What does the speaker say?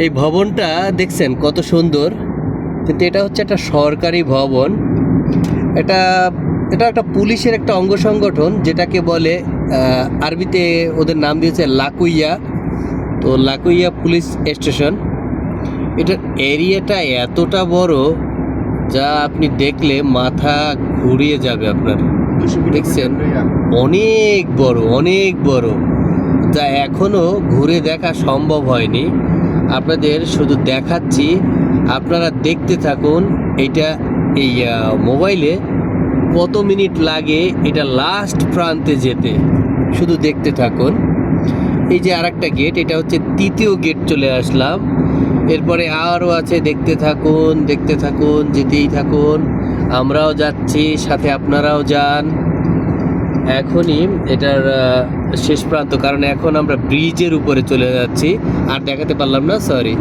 এই ভবনটা দেখছেন কত সুন্দর। কিন্তু এটা হচ্ছে একটা সরকারি ভবন। এটা এটা একটা পুলিশের একটা অঙ্গ সংগঠন যেটাকে বলে আরবিতে ওদের নাম দিয়েছে লাকুইয়া। তো লাকুইয়া পুলিশ স্টেশন। এটার এরিয়াটা এতটা বড় যা আপনি দেখলে মাথা ঘুরিয়ে যাবে আপনার। দেখছেন? অনেক বড় অনেক বড়। যা এখনও ঘুরে দেখা সম্ভব হয়নি। আপনাদের শুধু দেখাচ্ছি, আপনারা দেখতে থাকুন, এটা এই মোবাইলে কত মিনিট লাগে এটা লাস্ট প্রান্তে যেতে। শুধু দেখতে থাকুন। এই যে আরেকটা গেট এটা হচ্ছে তৃতীয় গেট চলে আসলাম। এরপরে আরও আছে, দেখতে থাকুন দেখতে থাকুন, যেতেই থাকুন। আমরাও যাচ্ছি, সাথে আপনারাও যান। এখনই এটার শেষ প্রান্ত, কারণ এখন আমরা ব্রিজের উপরে চলে যাচ্ছি। আর দেখাতে পারলাম না সরি